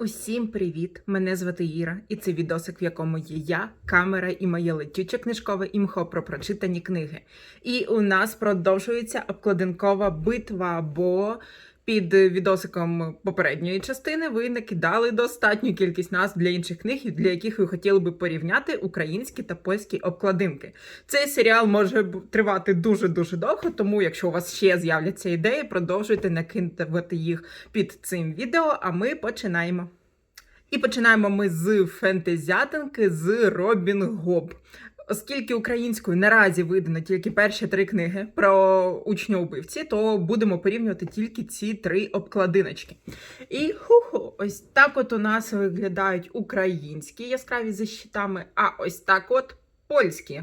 Усім привіт! Мене звати Іра, і це відосик, в якому є я, камера і моє летюче книжкове імхо про прочитані книги. І у нас продовжується обкладинкова битва, бо під відосиком попередньої частини ви накидали достатню кількість назв для інших книг, для яких ви хотіли би порівняти українські та польські обкладинки. Цей серіал може тривати дуже дуже довго, тому якщо у вас ще з'являться ідеї, продовжуйте накидувати їх під цим відео, а ми починаємо. І починаємо ми з фентезятинки з Робін Гоб. Оскільки українською наразі видано тільки перші три книги про учньоубивці, то будемо порівнювати тільки ці три обкладиночки. І ху-ху, ось так от у нас виглядають українські яскраві за щитами, а ось так от польські.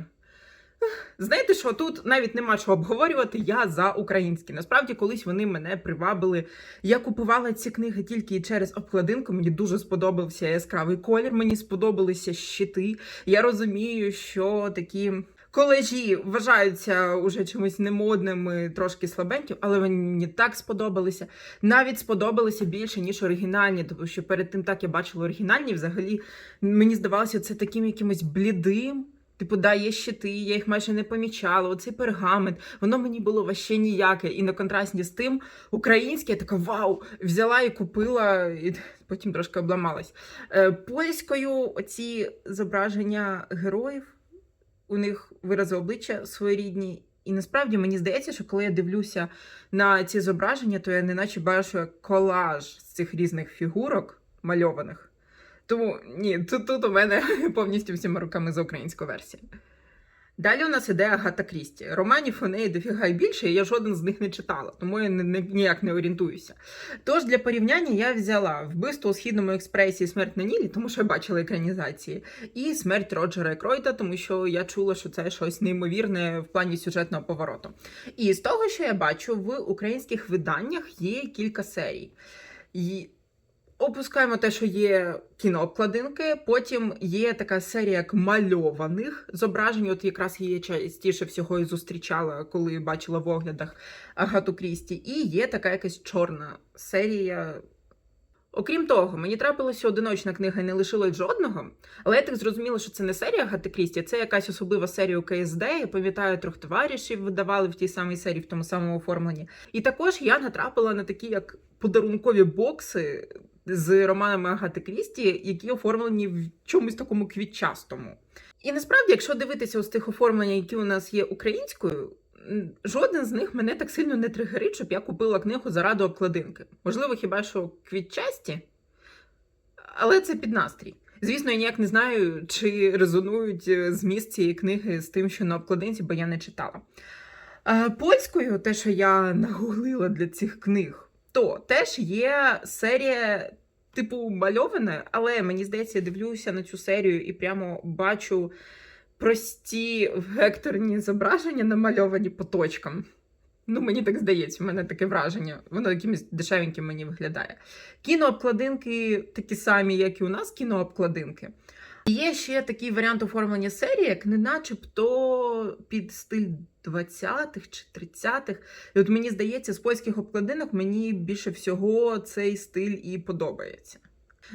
Знаєте що, тут навіть нема що обговорювати, я за українські. Насправді, колись вони мене привабили. Я купувала ці книги тільки через обкладинку. Мені дуже сподобався яскравий колір, мені сподобалися щити. Я розумію, що такі. Колежі вважаються уже чимось немодними, трошки слабеньким, але мені так сподобалися. Навіть сподобалися більше, ніж оригінальні, тому що перед тим так я бачила оригінальні. Взагалі мені здавалося це таким якимось блідим. Типу, да, є щити, я їх майже не помічала. Оцей пергамент, воно мені було ваще ніяке. І на контрасті з тим українське я така вау, взяла і купила, і потім трошки обламалась. Е, польською оці зображення героїв, у них вирази обличчя своєрідні. І насправді мені здається, що коли я дивлюся на ці зображення, то я неначе бачу колаж з цих різних фігурок мальованих. Тому ні, тут, тут у мене повністю всіма руками за українську версію. Далі у нас іде Агата Крісті. Романів у неї дофіга й більше, і я жоден з них не читала, тому я ніяк не орієнтуюся. Тож для порівняння я взяла вбивство у східному експресі смерть на Нілі, тому що я бачила екранізації, і смерть Роджера Кройта, тому що я чула, що це щось неймовірне в плані сюжетного повороту. І з того, що я бачу, в українських виданнях є кілька серій. Опускаємо те, що є кінообкладинки. Потім є така серія як мальованих зображень. От якраз її частіше всього і зустрічала, коли бачила в оглядах Агату Крісті. І є така якась чорна серія. Окрім того, мені трапилася одиночна книга і не лишилось жодного, але я так зрозуміла, що це не серія Агати Крісті, це якась особлива серія у КСД. Я пам'ятаю, трьох товаришів видавали в тій самій серії, в тому самому оформленні. І також я натрапила на такі як подарункові бокси з романами Агати Крісті, які оформлені в чомусь такому квітчастому. І насправді, якщо дивитися з тих оформлень, які у нас є українською, жоден з них мене так сильно не тригерить, щоб я купила книгу заради обкладинки. Можливо, хіба що квітчасті, але це під настрій. Звісно, я ніяк не знаю, чи резонують е, зміст цієї книги з тим, що на обкладинці, бо я не читала. Польською, те, що я нагуглила для цих книг, то теж є серія типу мальоване, але мені здається, я дивлюся на цю серію і прямо бачу прості векторні зображення, намальовані по точкам. Ну, мені так здається, в мене таке враження. Воно якимось дешевеньким мені виглядає. Кінообкладинки такі самі, як і у нас кінообкладинки. Є ще такий варіант оформлення серії, як не начебто під стиль 20-х чи 30-х. І от мені здається, з польських обкладинок мені більше всього цей стиль і подобається.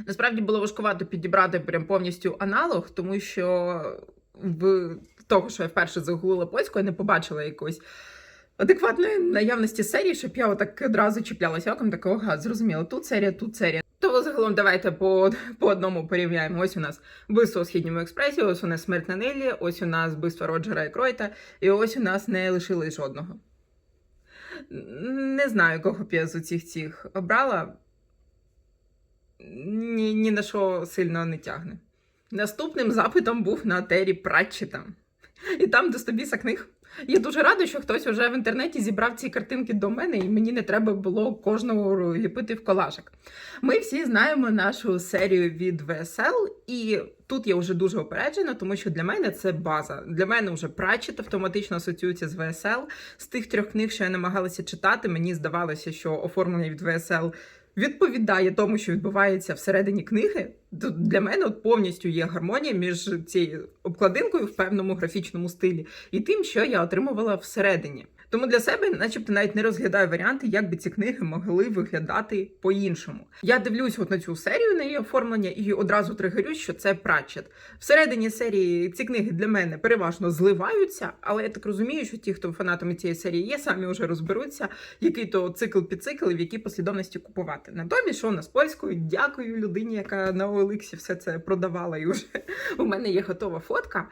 Насправді було важкувато підібрати прям повністю аналог, тому що в того, що я вперше загуглила польську, я не побачила якоїсь адекватної наявності серії, щоб я отак одразу чіплялася оком, такого ага, зрозуміло, тут серія, тут серія. То загалом давайте по, по одному порівняємо. Ось у нас вбивство у східньому експресі, ось у нас смерть на Нелі, ось у нас вбивство Роджера і Кройта, і ось у нас не лишилось жодного. Не знаю, кого б я з усіх цих обрала. Ні, ні на що сильно не тягне. Наступним запитом був на Тері Пратчета. І там до стобіса книг. Я дуже рада, що хтось вже в інтернеті зібрав ці картинки до мене, і мені не треба було кожного ліпити в колажик. Ми всі знаємо нашу серію від VSL, і тут я вже дуже опереджена, тому що для мене це база. Для мене вже Пратчет автоматично асоціюється з VSL. З тих трьох книг, що я намагалася читати, мені здавалося, що оформлення від VSL відповідає тому, що відбувається всередині книги. То Для мене от повністю є гармонія між цією обкладинкою в певному графічному стилі і тим, що я отримувала всередині. Тому для себе, начебто, навіть не розглядаю варіанти, як би ці книги могли виглядати по-іншому. Я дивлюсь от на цю серію на її оформлення і одразу тригерюсь, що це Пратчет. Всередині серії ці книги для мене переважно зливаються, але я так розумію, що ті, хто фанатами цієї серії є, самі вже розберуться, який то цикл під цикл і в якій послідовності купувати. Натомість, що у нас польською, дякую людині, яка на OLX все це продавала, і вже у мене є готова фотка.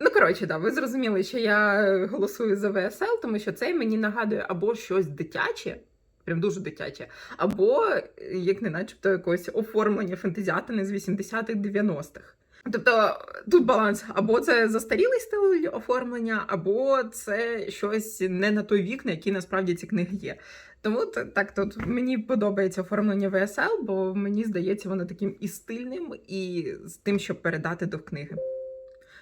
Ну, коротше, да, ви зрозуміли, що я голосую за ВСЛ, тому що цей мені нагадує або щось дитяче, прям дуже дитяче, або як не начебто якось оформлення фентезіатини з 80-х 90-х. Тобто тут баланс, або це застарілий стиль оформлення, або це щось не на той вік, на який насправді ці книги є. Тому так тут мені подобається оформлення ВСЛ, бо мені здається, воно таким і стильним, і з тим, щоб передати до книги.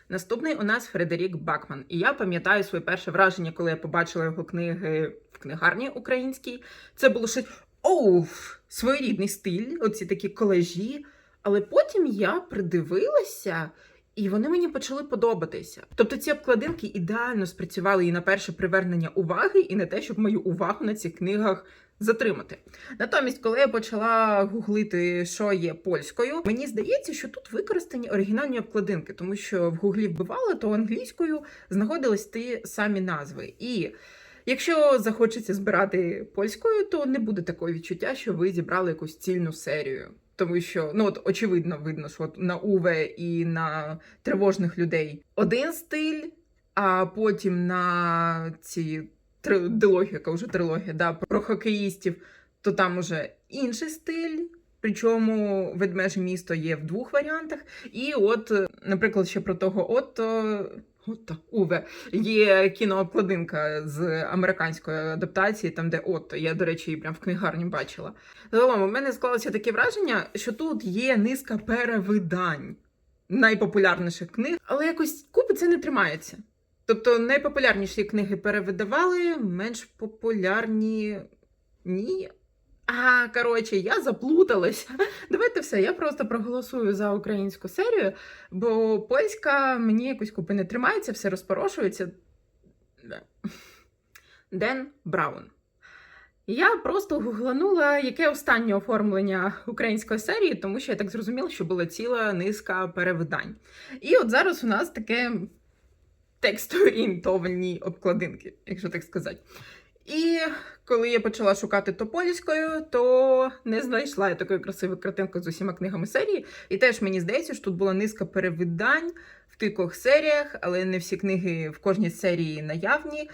Наступний у нас Фредерік Бакман. І я пам'ятаю своє перше враження, коли я побачила його книги в книгарні українській. Це було щось оу, своєрідний стиль, оці такі колежі. Але потім я придивилася. І вони мені почали подобатися. Тобто ці обкладинки ідеально спрацювали і на перше привернення уваги, і на те, щоб мою увагу на цих книгах затримати. Натомість, коли я почала гуглити, що є польською, мені здається, що тут використані оригінальні обкладинки, тому що в гуглі вбивала, то англійською знаходились ті самі назви. І якщо захочеться збирати польською, то не буде такого відчуття, що ви зібрали якусь цільну серію. Тому що ну от очевидно видно, що от на Уве і на тривожних людей один стиль, а потім на ці три- яка вже трилогія, да, про хокеїстів, то там уже інший стиль. Причому ведмеже місто є в двох варіантах. І от, наприклад, ще про того Отто. Отто, Уве. Є кінообкладинка з американської адаптації, там де Отто. Я, до речі, її прям в книгарні бачила. Загалом, у мене склалося таке враження, що тут є низка перевидань найпопулярніших книг, але якось купи це не тримається. Тобто найпопулярніші книги перевидавали, менш популярні ні. А, коротше, я заплуталася. Давайте все, я просто проголосую за українську серію, бо польська мені якось купи не тримається, все розпорошується. Ден Браун. Я просто гугланула, яке останнє оформлення української серії, тому що я так зрозуміла, що була ціла низка перевидань. І от зараз у нас таке текстоорієнтовані обкладинки, якщо так сказати. І коли я почала шукати то польською, то не знайшла я такої красивої картинки з усіма книгами серії. І теж мені здається, що тут була низка перевидань в кількох серіях, але не всі книги в кожній серії наявні.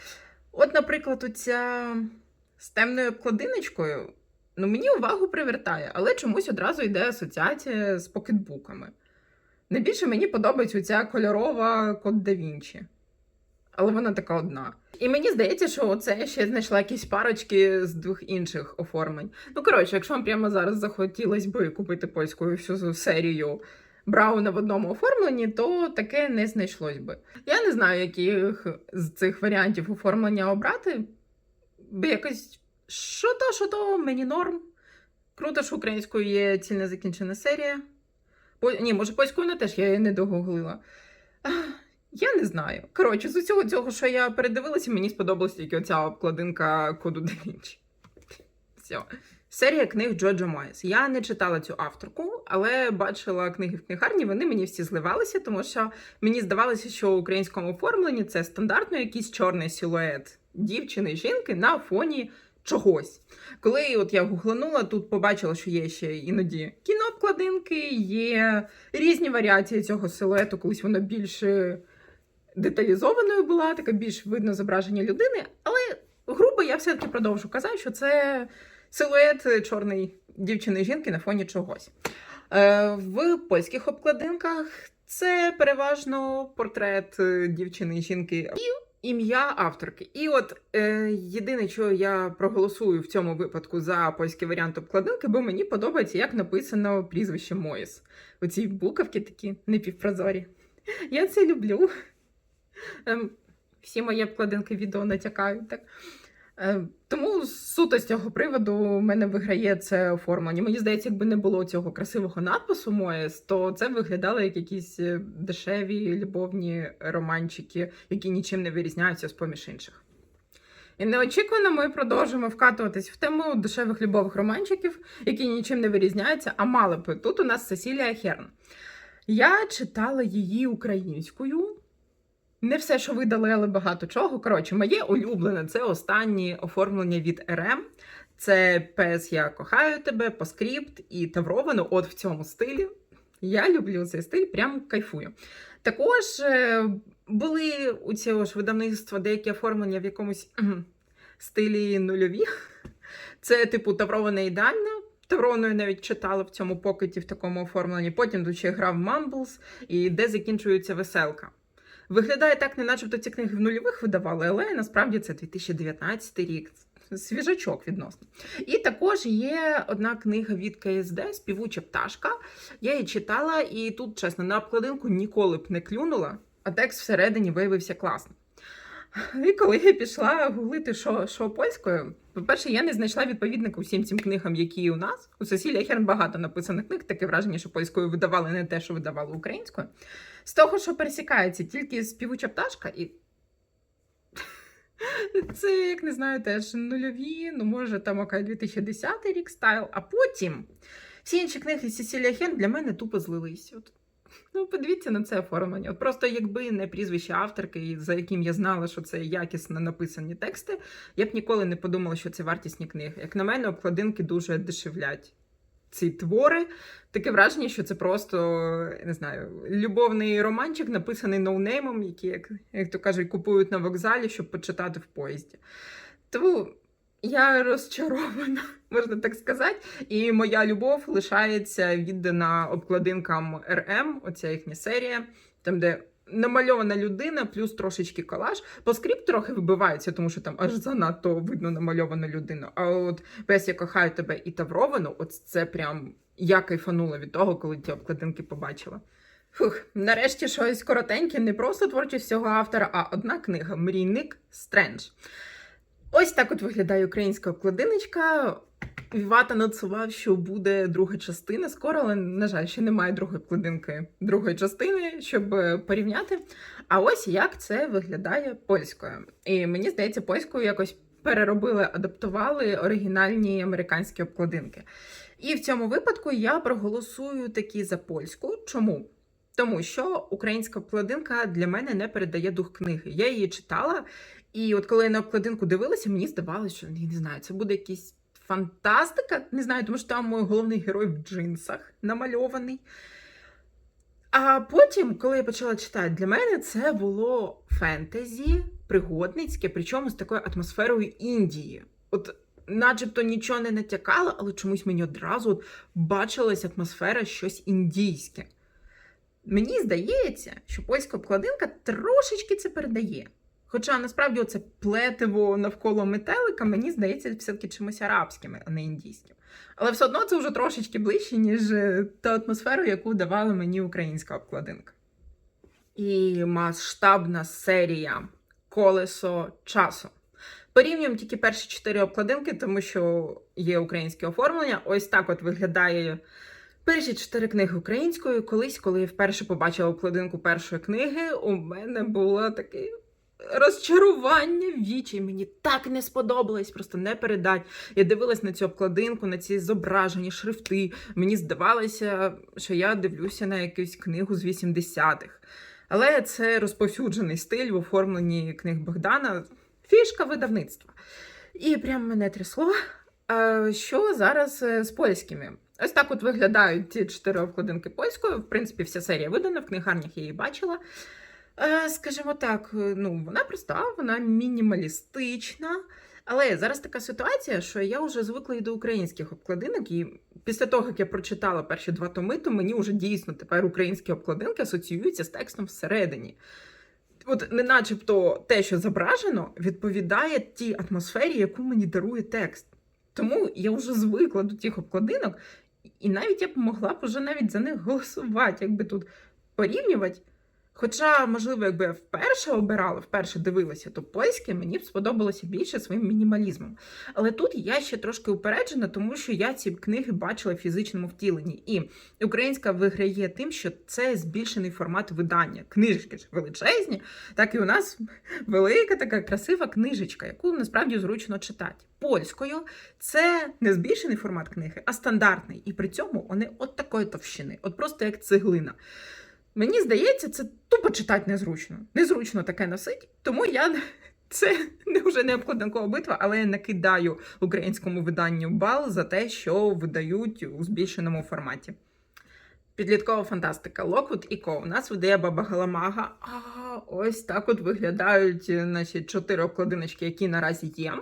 От, наприклад, оця з темною обкладиночкою, ну мені увагу привертає, але чомусь одразу йде асоціація з покетбуками. Найбільше мені подобається ця кольорова код да Вінчі. Але вона така одна. І мені здається, що оце я ще знайшла якісь парочки з двох інших оформлень. Ну, коротше, якщо вам прямо зараз захотілося би купити польську всю серію Брауна в одному оформленні, то таке не знайшлось би. Я не знаю, яких з цих варіантів оформлення обрати. Бо якось що то, що то, мені норм. Круто, що українською є цільна закінчена серія. По... Ні, може, польською вона теж я її не догуглила. Я не знаю. Коротше, з усього цього, що я передивилася, мені сподобалася тільки оця обкладинка коду да. Все. Серія книг Джоджо Моєс. Я не читала цю авторку, але бачила книги в книгарні. Вони мені всі зливалися, тому що мені здавалося, що в українському оформленні це стандартно якийсь чорний силует дівчини, жінки на фоні чогось. Коли от я гугланула, тут побачила, що є ще іноді кінообкладинки, є різні варіації цього силуету, колись воно більш е, деталізованою була, таке більш видно зображення людини. Але грубо я все-таки продовжу казати, що це силует чорної дівчини жінки на фоні чогось. Е, в польських обкладинках це переважно портрет е, дівчини і жінки ім'я авторки. І от е, єдине, що я проголосую в цьому випадку за польський варіант обкладинки, бо мені подобається, як написано прізвище Моїс. Оці буковки такі непівпрозорі. Я це люблю. Ем, всі мої обкладинки відео натякають так. Е, Тому суто з цього приводу в мене виграє це оформлення. Мені здається, якби не було цього красивого надпису Моєс, то це виглядало як якісь е, дешеві любовні романчики, які нічим не вирізняються з поміж інших. І неочікувано ми продовжуємо вкатуватись в тему дешевих любових романчиків, які нічим не вирізняються, а мали би. Тут у нас Сесілія Херн. Я читала її українською. Не все, що видали, але багато чого. Коротше, моє улюблене це останні оформлення від РМ. Це Пес Я кохаю тебе, Поскріпт і Тавровано. От в цьому стилі. Я люблю цей стиль, прям кайфую. Також е, були у цього ж видавництва деякі оформлення в якомусь стилі нульові. Це, типу, Таврована ідеальна. Таврону я навіть читала в цьому покеті в такому оформленні. Потім ще грав Мамблс, і де закінчується веселка. Виглядає так, не начебто ці книги в нульових видавали, але насправді це 2019 рік. Свіжачок відносно. І також є одна книга від КСД Співуча пташка. Я її читала, і тут, чесно, на обкладинку ніколи б не клюнула, а текст всередині виявився класним. І коли я пішла гуглити, що, що польською, по-перше, я не знайшла відповідника усім цим книгам, які у нас. У Сесілія Херн багато написаних книг, таке враження, що польською видавали не те, що видавали українською. З того, що пересікається тільки співуча пташка, і це, як не знаю, теж нульові, ну може там окей, 2010 рік стайл, а потім всі інші книги Сесілія Херн для мене тупо злились. От. Ну, подивіться на це оформлення. От просто якби не прізвище авторки, за яким я знала, що це якісно написані тексти, я б ніколи не подумала, що це вартісні книги. Як на мене, обкладинки дуже дешевлять ці твори. Таке враження, що це просто не знаю, любовний романчик, написаний ноунеймом, який, як, як то кажуть, купують на вокзалі, щоб почитати в поїзді. Тому я розчарована, можна так сказати. І моя любов лишається віддана обкладинкам РМ, оця їхня серія, там, де намальована людина, плюс трошечки колаж. По скріп трохи вибивається, тому що там аж занадто видно намальовану людину. А от Пес, я кохаю тебе і Тавровану, от це прям я кайфанула від того, коли ті обкладинки побачила. Фух, нарешті щось коротеньке, не просто творчість цього автора, а одна книга Мрійник Стрендж. Ось так от виглядає українська обкладиночка. Віват анонсував, що буде друга частина скоро, але, на жаль, ще немає другої обкладинки другої частини, щоб е, порівняти. А ось як це виглядає польською. І мені здається, польською якось переробили, адаптували оригінальні американські обкладинки. І в цьому випадку я проголосую таки за польську. Чому? Тому що українська обкладинка для мене не передає дух книги. Я її читала, і от коли я на обкладинку дивилася, мені здавалося, що не знаю, це буде якийсь фантастика. Не знаю, тому що там мій головний герой в джинсах намальований. А потім, коли я почала читати, для мене це було фентезі, пригодницьке, причому з такою атмосферою Індії. От, начебто нічого не натякало, але чомусь мені одразу от бачилась атмосфера щось індійське. Мені здається, що польська обкладинка трошечки це передає. Хоча насправді оце плетиво навколо метелика, мені здається, все-таки чимось арабським, а не індійським. Але все одно це вже трошечки ближче, ніж е, та атмосферу, яку давала мені українська обкладинка. І масштабна серія Колесо часу. Порівнюємо тільки перші чотири обкладинки, тому що є українське оформлення. Ось так от виглядає перші чотири книги українською. Колись, коли я вперше побачила обкладинку першої книги, у мене було таке розчарування в вічі. Мені так не сподобалось, просто не передать. Я дивилась на цю обкладинку, на ці зображені шрифти. Мені здавалося, що я дивлюся на якусь книгу з 80-х. Але це розповсюджений стиль в оформленні книг Богдана, фішка видавництва. І прям мене трясло. А Що зараз е, з польськими? Ось так от виглядають ці чотири обкладинки польською. В принципі, вся серія видана, в книгарнях я її бачила. Е, Скажімо так, е, ну, вона проста, вона мінімалістична. Але зараз така ситуація, що я вже звикла і до українських обкладинок, і після того, як я прочитала перші два томи, то мені вже дійсно тепер українські обкладинки асоціюються з текстом всередині. От, не начебто те, що зображено, відповідає тій атмосфері, яку мені дарує текст. Тому я вже звикла до тих обкладинок, і навіть я б могла б уже навіть за них голосувати, якби тут порівнювати. Хоча, можливо, якби я вперше обирала, вперше дивилася, то польське мені б сподобалося більше своїм мінімалізмом. Але тут я ще трошки упереджена, тому що я ці книги бачила в фізичному втіленні. І українська виграє тим, що це збільшений формат видання. Книжки ж величезні, так і у нас велика така красива книжечка, яку насправді зручно читати. Польською це не збільшений формат книги, а стандартний. І при цьому вони от такої товщини, от просто як цеглина. Мені здається, це тупо читати незручно. Незручно таке носить, тому я це не вже не обкладинкова битва, але я накидаю українському виданню бал за те, що видають у збільшеному форматі. Підліткова фантастика. Локвуд і Ко. У нас видає Баба Галамага. А ось так от виглядають наші чотири обкладиночки, які наразі є.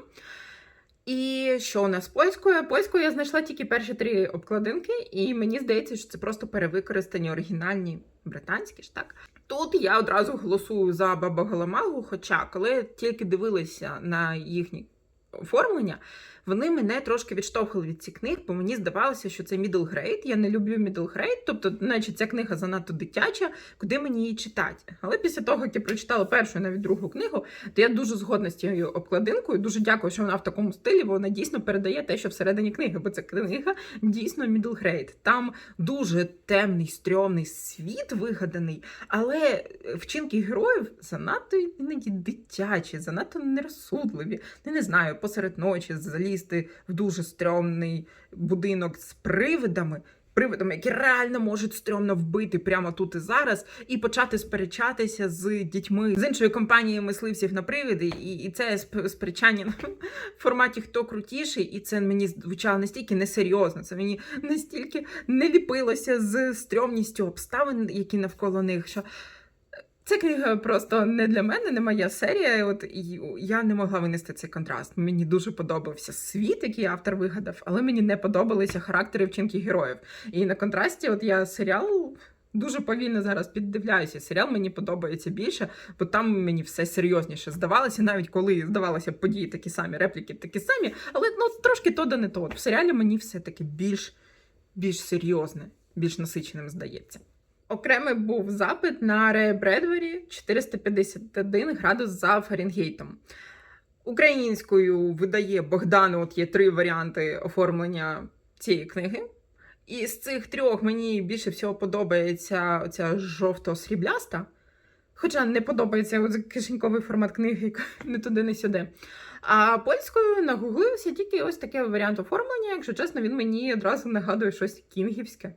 І що у нас польською? Польською я знайшла тільки перші три обкладинки, і мені здається, що це просто перевикористані оригінальні британські ж так. Тут я одразу голосую за баба Галамагу, хоча коли тільки дивилася на їхні оформлення, вони мене трошки відштовхали від цих книг, бо мені здавалося, що це middle grade. Я не люблю middle grade, тобто, наче ця книга занадто дитяча, куди мені її читати. Але після того, як я прочитала першу і навіть другу книгу, то я дуже згодна з цією обкладинкою. Дуже дякую, що вона в такому стилі, бо вона дійсно передає те, що всередині книги, бо ця книга дійсно middle grade. Там дуже темний, стрьомний світ вигаданий, але вчинки героїв занадто іноді дитячі, занадто нерозсудливі. Я не знаю, посеред ночі залізти в дуже стрьомний будинок з привидами. Привидами, які реально можуть стрьомно вбити прямо тут і зараз, і почати сперечатися з дітьми з іншої компанії мисливців на привиди, і, і це сперечання в форматі хто крутіший, і це мені звучало настільки несерйозно. Це мені настільки не ліпилося з стрьомністю обставин, які навколо них. що Ця книга просто не для мене, не моя серія. От я не могла винести цей контраст. Мені дуже подобався світ, який автор вигадав, але мені не подобалися характери вчинки героїв. І на контрасті, от я серіал. Дуже повільно зараз піддивляюся. Серіал мені подобається більше, бо там мені все серйозніше здавалося, навіть коли здавалося події такі самі, репліки такі самі, але ну трошки то да не то. В серіалі мені все таки більш, більш серйозне, більш насиченим здається. Окремий був запит на Рея Бредвері 451 градус за Фаренгейтом. Українською видає Богдан, от є три варіанти оформлення цієї книги. І з цих трьох мені більше всього подобається оця жовто-срібляста. Хоча не подобається кишеньковий формат книги, не туди, не сюди. А польською нагуглився тільки ось таке варіант оформлення. Якщо чесно, він мені одразу нагадує щось кінгівське.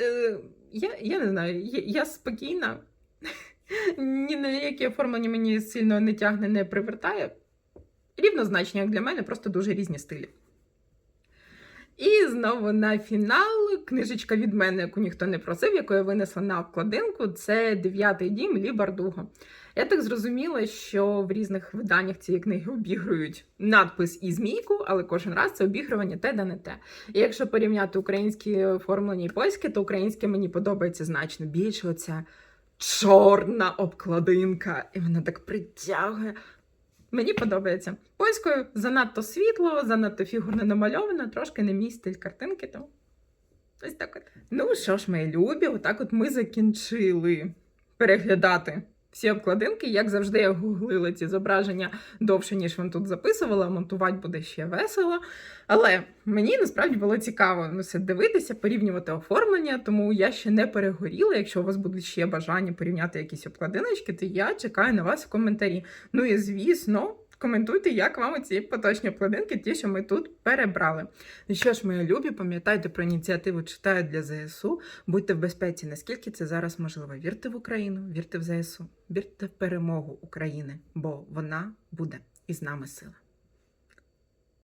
Е, Я, я не знаю, я, я спокійна. Ні на яке оформлення мені сильно не тягне, не привертає. Рівнозначні, як для мене, просто дуже різні стилі. І знову на фінал книжечка від мене, яку ніхто не просив, яку я винесла на обкладинку, це дев'ятий дім Лі Бардуго. Я так зрозуміла, що в різних виданнях цієї книги обігрують надпис і змійку, але кожен раз це обігрування те да не те. І якщо порівняти українське оформлення і польське, то українське мені подобається значно більше. Оця чорна обкладинка, і вона так притягує. Мені подобається. Польською занадто світло, занадто фігурно намальовано, трошки не мій стиль картинки, то ось так от. Ну що ж, мої любі, отак от ми закінчили переглядати всі обкладинки. Як завжди, я гуглила ці зображення довше, ніж вам тут записувала. Монтувати буде ще весело. Але мені насправді було цікаво ну, це дивитися, порівнювати оформлення, тому я ще не перегоріла. Якщо у вас будуть ще бажання порівняти якісь обкладиночки, то я чекаю на вас в коментарі. Ну і звісно. Коментуйте, як вам ці поточні обкладинки, ті, що ми тут перебрали. Ну що ж, мої любі, пам'ятайте про ініціативу читаю для ЗСУ. Будьте в безпеці, наскільки це зараз можливо. Вірте в Україну, вірте в ЗСУ, вірте в перемогу України, бо вона буде із нами сила.